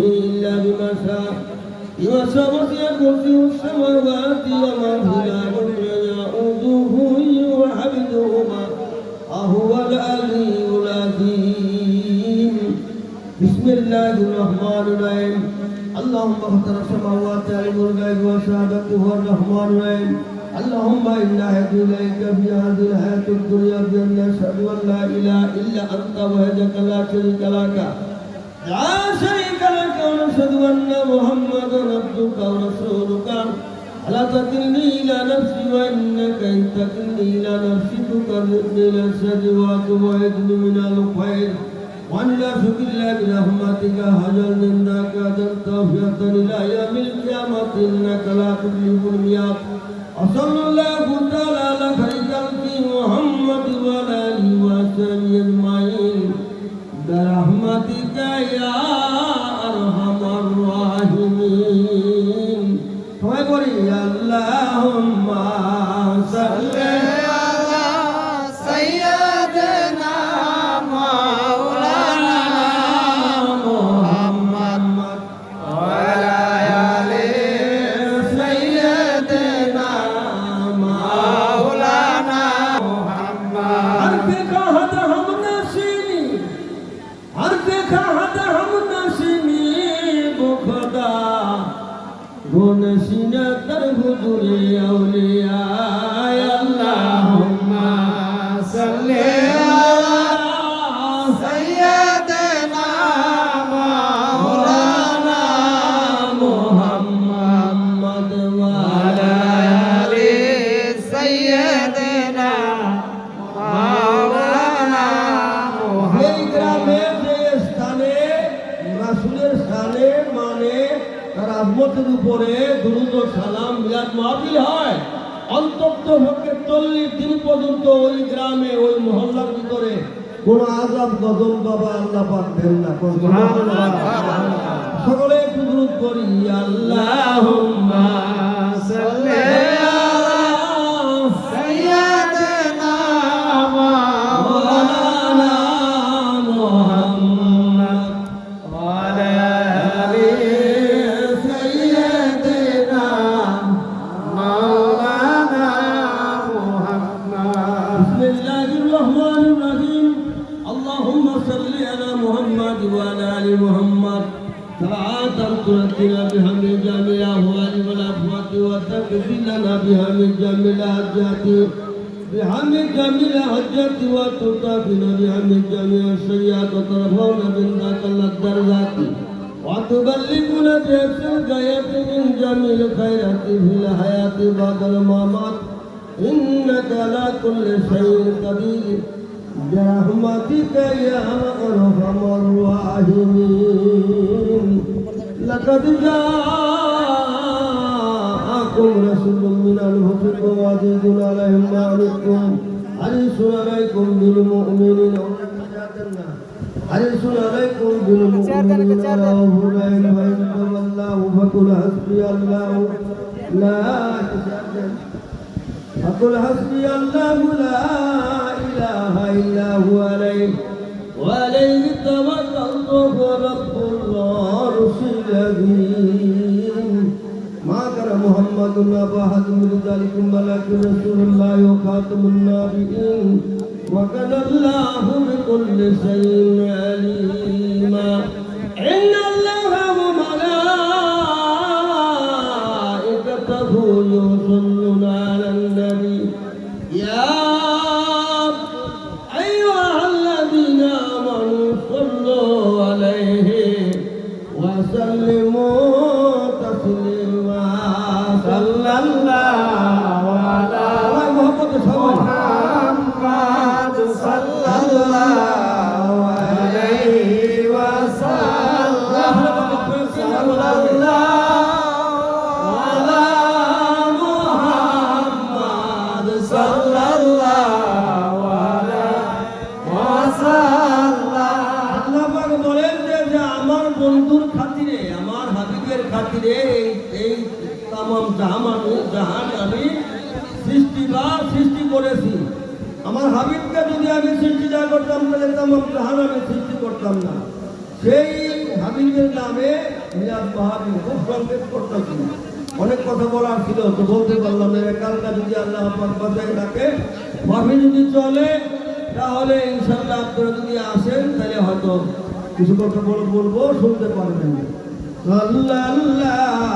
إلا بما شاء وسع وسع كرسي السماوات وما الأرض يعوده وحفظهما وهو العلي العظيم. بسم الله الرحمن الرحيم. اللهم اختر السماوات علم الغيب وشهادته الرحمن الرحيم. اللهم إنا هدي اليك في هذه الحياة الدنيا بأن نشهد أن لا إله إلا أنت وحدك لا شريك لك. لا شريك لك ونشهد ان محمدا عبدك ورسولك لا تكلني الى نفسي وانك ان تكلني الى نفسي تكررني الى الشر وتبعدني من الخير وان لا بالله برحمتك هجر انك توفيق الى يوم القيامه انك لا تخلف الميعاد وصلى الله تعالى على خير خلقه محمد وعلى اله وصحبه اجمعين برحمتك يا أرحم الراحمين وقل اللهم আজমতের উপরে দুরুদ সালাম মিলাদ মাহফিল হয়। অন্তত পক্ষে চল্লিশ দিন পর্যন্ত ওই গ্রামে ওই মহল্লার ভিতরে কোন আজাব গজল বাবা আল্লাহ পাক দেন না। সকলে একটু করি আল্লাহ। اللهم صل على محمد وعلى ال محمد صلاة ترتنا بها من جميع الاهوال والافوات وتكفي لنا بها من جميع الحاجات بها من جميع الحاجات وتطافنا بها من جميع السيئات وترفعنا بذاك الدرجات وتبلغنا بأس الغايات من جميع الخيرات في الحياة بعد الممات إنك على كل شيء قدير برحمتك يا أرحم الراحمين لقد جاءكم رسول من أنفسكم عزيز عليهم ما عنتم حريص عليكم بالمؤمنين حريص عليكم بالمؤمنين رؤوف رحيم فإن تولوا فقل حسبي الله لا إله فقل حسبي الله لا إله إلا هو عليه وعليه توكلت وهو رب العرش العظيم ما كان محمد أبا أحد من ذلكم ولكن رسول الله وخاتم النبيين وكان الله بكل شيء عليما إن الله وملائكته يصلون على النبي يا এই এই তামাম জাহান জাহান আমি সৃষ্টি বা সৃষ্টি করেছি। আমার হাবিবকে যদি আমি সৃষ্টি না করতাম, তাহলে তামাম জাহান আমি সৃষ্টি করতাম না। সেই হাবিবের নামে মিলাদ মাহাবিব সংক্ষেপ করতেছি। অনেক কথা বলার ছিল, তো বলতে পারলাম না। কালকা যদি আল্লাহ আমার কথায় থাকে মাফি যদি চলে, তাহলে ইনশাল্লাহ আপনারা যদি আসেন, তাহলে হয়তো কিছু কথা বলব, শুনতে পারবেন। সাল্লাল্লাহু আলা